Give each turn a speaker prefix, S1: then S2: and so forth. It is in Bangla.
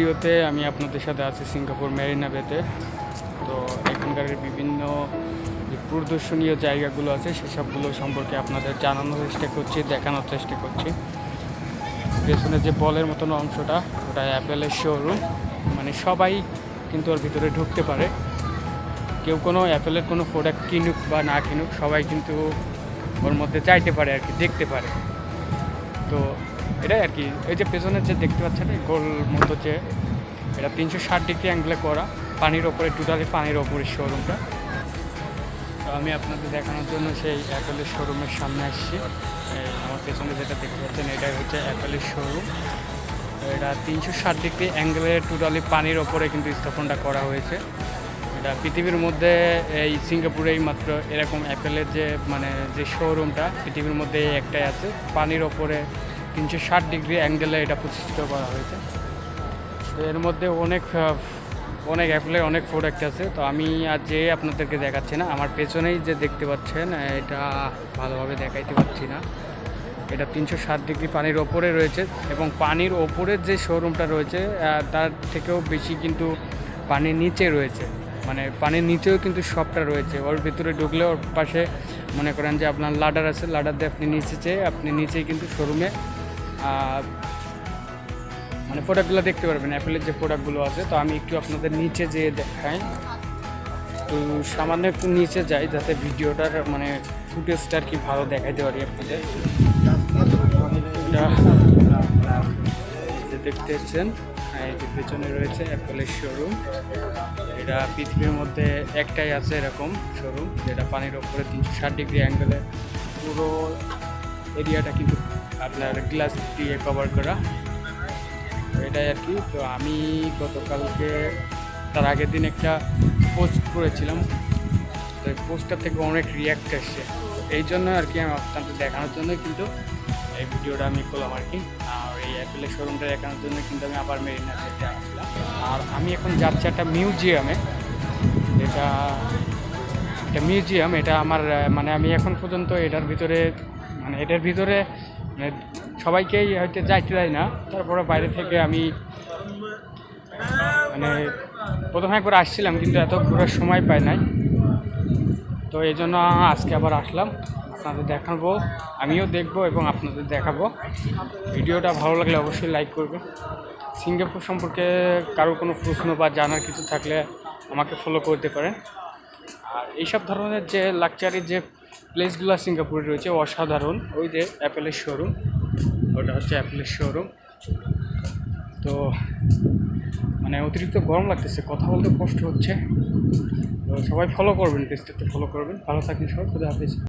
S1: ভিডিওতে আমি আপনাদের সাথে আছি সিঙ্গাপুর মেরিনা বেতে। তো এখানকার বিভিন্ন যে প্রদর্শনীয় জায়গাগুলো আছে, সেসবগুলো সম্পর্কে আপনাদের জানানোর চেষ্টা করছি, দেখানোর চেষ্টা করছি। পেছনে যে বলের মতন অংশটা, ওটা অ্যাপেলের শোরুম মানে সবাই কিন্তু ওর ভিতরে ঢুকতে পারে। কেউ কোনো অ্যাপেলের কোনো প্রোডাক্ট কিনুক বা না কিনুক, সবাই কিন্তু ওর মধ্যে চাইতে পারে আর কি, দেখতে পারে। তো এটাই আর কি। এই যে পেছনের যে দেখতে পাচ্ছেন, এই গোল মতো যে, এটা তিনশো ষাট ডিগ্রি অ্যাঙ্গেলে করা, পানির ওপরে টোটালি পানির ওপরে শোরুমটা তো আমি আপনাদের দেখানোর জন্য সেই অ্যাপেলের শোরুমের সামনে আসছি। আমার পেছনে যেটা দেখতে পাচ্ছেন, এটাই হচ্ছে অ্যাপেলের শোরুম এটা তিনশো ষাট ডিগ্রি অ্যাঙ্গেলে টোটালি পানির ওপরে কিন্তু স্থাপনটা করা হয়েছে। এটা পৃথিবীর মধ্যে এই সিঙ্গাপুরেই মাত্র এরকম অ্যাপেলের যে মানে যে শোরুমটা পৃথিবীর মধ্যে একটাই আছে। পানির ওপরে তিনশো ষাট ডিগ্রি অ্যাঙ্গেলে এটা প্রতিষ্ঠিত করা হয়েছে। তো এর মধ্যে অনেক অনেক অ্যাপেলের অনেক প্রোডাক্ট আছে। তো আমি আর যে আপনাদেরকে দেখাচ্ছি না, আমার পেছনেই যে দেখতে পাচ্ছেন এটা ভালোভাবে দেখাইতে পারছি না। এটা তিনশো ষাট ডিগ্রি পানির ওপরে রয়েছে এবং পানির ওপরের যে শোরুমটা রয়েছে তার থেকেও বেশি কিন্তু পানির নিচে রয়েছে। মানে পানির নিচেও কিন্তু সবটা রয়েছে। ওর ভিতরে ঢুকলে ওর পাশে মনে করেন যে আপনার লাডার আছে লাডার দিয়ে আপনি নিচে চেয়ে আপনি নিচেই কিন্তু শোরুমে মানে প্রোডাক্টগুলো দেখতে পারবেন অ্যাপেলের যে প্রোডাক্টগুলো আছে। তো আমি একটু আপনাদের নিচে যেয়ে দেখাই। তো সামান্য একটু নিচে যাই, যাতে ভিডিওটার মানে ফুটেজটা আর কি ভালো দেখাইতে পারি আপনাদের। দেখতে পাচ্ছেন এটি পেছনে রয়েছে অ্যাপেলের শোরুম এটা পৃথিবীর মধ্যে একটাই আছে এরকম শোরুম যেটা পানির ওপরে তিনশো ষাট ডিগ্রি অ্যাঙ্গেলে পুরো এরিয়াটা কিন্তু আপনার গ্লাস দিয়ে কভার করা। এটাই আর কি। তো আমি গতকালকে, তার আগের দিন একটা পোস্ট করেছিলাম। তো এই পোস্টটা থেকে অনেক রিয়াক্ট এসছে। এই জন্য আর কি আমি আপনাদের দেখানোর জন্য কিন্তু এই ভিডিওটা আমি করলাম আর কি। আর এই অ্যাপেলের শোরুমটা দেখানোর জন্য কিন্তু আমি আবার মেরিনা যেতে আসলাম। আর আমি এখন যাচ্ছি একটা মিউজিয়ামে যেটা একটা মিউজিয়াম এটা আমার মানে আমি এখন পর্যন্ত এটার ভিতরে মানে এটার ভিতরে সবাইকেই হয়তো যাইতে দেয় না। তারপরে বাইরে থেকে আমি মানে প্রথমে একবার আসছিলাম কিন্তু এত ঘোরার সময় পাই নাই। তো এই জন্য আজকে আবার আসলাম। আপনাদের দেখাবো, আমিও দেখব এবং আপনাদের দেখাবো। ভিডিওটা ভালো লাগলে অবশ্যই লাইক করবে সিঙ্গাপুর সম্পর্কে কারও কোনো প্রশ্ন বা জানার কিছু থাকলে আমাকে ফলো করতে পারেন। আর এইসব ধরনের যে লাকচারি যে প্লেসগুলো সিঙ্গাপুরে রয়েছে, অসাধারণ। ওই যে অ্যাপেলের শোরুম ওটা হচ্ছে অ্যাপেলের শোরুম তো মানে অতিরিক্ত গরম লাগতেছে, কথা বলতে কষ্ট হচ্ছে। তো সবাই ফলো করবেন পেজটা একটু ফলো করবেন। ভালো থাকবেন সবাই, খুদা হাফিজ।